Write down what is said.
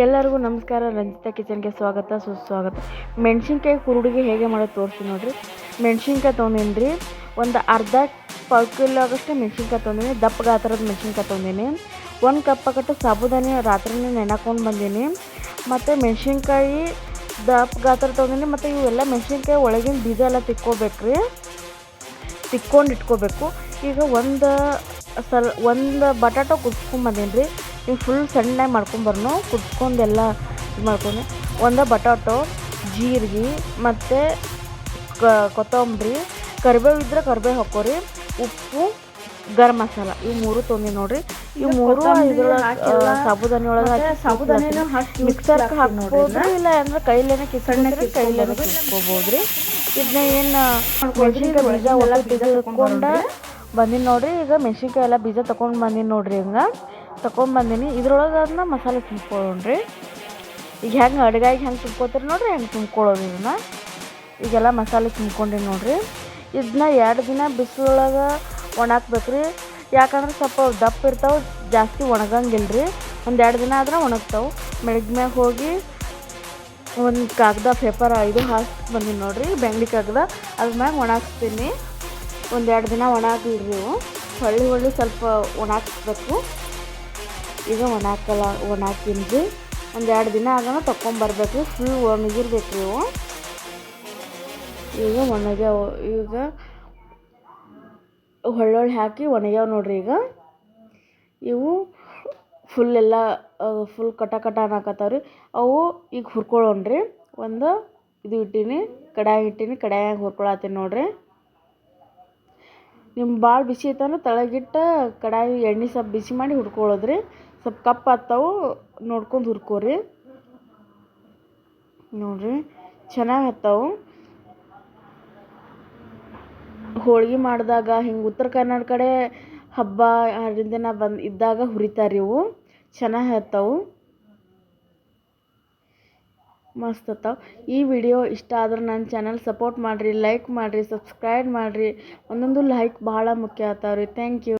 ಎಲ್ಲರಿಗೂ ನಮಸ್ಕಾರ. ರಂಜಿತಾ ಕಿಚನ್ಗೆ ಸ್ವಾಗತ, ಸುಸ್ವಾಗತ. ಮೆಣಸಿನ್ಕಾಯಿ ಕುರುಡಿಗೆ ಹೇಗೆ ಮಾಡೋದು ತೋರಿಸ್ತೀನಿ ನೋಡಿರಿ. ಮೆಣಸಿನ್ಕಾಯಿ ತೊಗೊಂಡಿನಿ ಒಂದು ಅರ್ಧ ಪಾವು ಕಿಲೋ ಆಗೋಷ್ಟು ಮೆಣಸಿನ್ಕಾಯಿ ತೊಗೊಂಡಿನಿ. ದಪ್ಪ ಗಾತ್ರದ ಮೆಣಸಿನ್ಕಾಯಿ ತೊಗೊಂಡಿನಿ. ಒಂದು ಕಪ್ ಕಟ್ಟು ಸಾಬುದಾನಿ ರಾತ್ರಿನೇ ನೆನಕೊಂಡು ಬಂದೀನಿ. ಮತ್ತು ಮೆಣಸಿನ್ಕಾಯಿ ದಪ್ಪ ಗಾತ್ರ ತೊಗೊಂಡಿನಿ. ಮತ್ತು ಇವೆಲ್ಲ ಮೆಣಸಿನ್ಕಾಯಿ ಒಳಗಿನ ಬೀಜ ಎಲ್ಲ ತಿಕ್ಕೋಬೇಕು ರೀ ತಿಕ್ಕೊಂಡು ಇಟ್ಕೋಬೇಕು. ಈಗ ಒಂದು ಸಲ ಒಂದು ಬಟಾಟೊ ಕುದಿಸ್ಕೊಂಬಂದೀನಿ ರೀ ಈಗ ಫುಲ್ ಸಣ್ಣಗೆ ಮಾಡ್ಕೊಂಬರ್ನು ಎಲ್ಲ ಇದು ಮಾಡ್ಕೊಂಡು ಒಂದು ಬಟಾಟೊ ಜೀರಿಗೆ ಮತ್ತು ಕೊತ್ತಂಬರಿ ಕರಿಬೇವು ಇದ್ರೆ ಕರಿಬೇವು ಹಾಕೋರಿ ಉಪ್ಪು ಗರಂ ಮಸಾಲ ಇವು ಮೂರು ತೊಂದಿ ನೋಡ್ರಿ ಇವು ಮೂರು. ಸಾಬುದಾನಿ ಒಳಗೆ ಹಾಕಿ ಮಿಕ್ಸರ್ ಹಾಕ್ಬೋದು ಇಲ್ಲ ಅಂದ್ರೆ ಕೈಲೇನೆ ಕಿಸಣ್ಣ ಕೈಲೇನೆ ಕಿಸ್ಕೊಬೋದು. ಕಿಸ್ಕೋಬೋದು ರೀ ಇದನ್ನ ಏನು ಮೆಣಸಿನ್ಕಾಯಿ ಬೀಜ ಒಳಗೆ ಬೀಜ. ಬಂದಿನಿ ನೋಡ್ರಿ ಈಗ ಮೆಣಸಿನ್ಕಾಯಿ ಎಲ್ಲ ಬೀಜ ತಗೊಂಡು ಬಂದೀನಿ ನೋಡ್ರಿ ಹಿಂಗೆ ತಗೊಂಡ್ ಬಂದೀನಿ ಇದ್ರೊಳಗೆ ಅದನ್ನ ಮಸಾಲೆ ತುಂಬ್ಕೊಳ್ಳೋಣ್ರಿ. ಈಗ ಹೆಂಗೆ ಅಡುಗೆಗೆ ಹೆಂಗೆ ತುಂಬ್ಕೋತೀರಿ ನೋಡ್ರಿ, ಹೆಂಗೆ ತುಂಬ್ಕೊಳ್ಳೋದು ಇದನ್ನ. ಈಗೆಲ್ಲ ಮಸಾಲೆ ತುಂಬ್ಕೊಂಡಿನಿ ನೋಡ್ರಿ. ಇದನ್ನ ಎರಡು ದಿನ ಬಿಸಿಲೊಳಗೆ ಒಣಾಕ್ಬೇಕ್ರಿ. ಯಾಕಂದ್ರೆ ಸ್ವಲ್ಪ ದಪ್ಪ ಇರ್ತಾವೆ, ಜಾಸ್ತಿ ಒಣಗಂಗಿಲ್ಲ ರೀ ಒಂದು ಎರಡು ದಿನ ಆದ್ರೆ ಒಣಗ್ತಾವೆ. ಮ್ಯಾಗ ಹೋಗಿ ಒಂದು ಕಾಗದ, ಪೇಪರ್, ಇದು ಹಾಕಿ ಬಂದೀನಿ ನೋಡ್ರಿ. ಬೆಂಗ್ಳಿ ಕಾಗದ ಅದ್ರ ಮ್ಯಾಗ ಒಣಾಕ್ತೀನಿ ಒಂದು ಎರಡು ದಿನ ಒಣಾಕ್ಲಿ ನೀವು ಹೊಳ್ಳಿ ಹೊಳ್ಳಿ ಸ್ವಲ್ಪ ಒಣಾಕ್ಸ್ಬೇಕು. ಈಗ ಒಣಾಕಲ್ಲ ಒಣಾಕಿನ್ರಿ. ಒಂದು ಎರಡು ದಿನ ಆಗೋಣ ರೀ ಫುಲ್ ಒಣಗಿರ್ಬೇಕು ನೀವು ಈಗ ಒಣಗ್ಯಾವ. ಈಗ ಹೊಳ್ಳೊಳ್ಳಿ ಹಾಕಿ ಒಣಗ್ಯಾವ ನೋಡ್ರಿ ಈಗ. ಇವು ಫುಲ್ ಎಲ್ಲ ಫುಲ್ ಕಟ ಕಟ ಅನ್ನಕತ್ತಾವ್ರಿ. ಅವು ಈಗ ಹುರ್ಕೊಳ್ಳೋಣ್ರಿ ಒಂದು ಇದು ಇಟ್ಟೀನಿ, ಕಡಾಯಿ ಇಟ್ಟೀನಿ, ಕಡಾಯಾಗ ಹುರ್ಕೊಳತ್ತೀನಿ ನೋಡ್ರಿ. ನಿಮ್ಗೆ ಭಾಳ ಬಿಸಿ ಐತಂದ್ರೆ ತಳಗಿಟ್ಟು ಕಡಾಯಿ ಎಣ್ಣೆ ಸ್ವಲ್ಪ ಬಿಸಿ ಮಾಡಿ ಹುರ್ಕೊಳ್ಳೋದ್ರಿ ಸ್ವಲ್ಪ ಕಪ್ಪು ಆಗ್ತಾವು ನೋಡ್ಕೊಂಡು ಹುರ್ಕೋರಿ. ನೋಡ್ರಿ, ಚೆನ್ನಾಗಿ ಹತ್ತಾವು ಹೋಳ್ಗೆ ಮಾಡಿದಾಗ ಹಿಂಗೆ ಉತ್ತರ ಕನ್ನಡ ಕಡೆ ಹಬ್ಬ ಹರಿದಿನ ಬಂದು ಇದ್ದಾಗ ಹುರಿತಾರೆ ಇವು. ಚೆನ್ನಾಗಿ ಹತ್ತಾವು ಮಸ್ತ್ ಹತ್ತಾವು ಈ ವಿಡಿಯೋ ಇಷ್ಟ ಆದ್ರೆ ನನ್ನ ಚಾನಲ್ ಸಪೋರ್ಟ್ ಮಾಡಿರಿ ಲೈಕ್ ಮಾಡಿರಿ ಸಬ್ಸ್ಕ್ರೈಬ್ ಮಾಡಿರಿ. ಒಂದೊಂದು ಲೈಕ್ ಭಾಳ ಮುಖ್ಯ ಆತಾವ್ರಿ ಥ್ಯಾಂಕ್ ಯು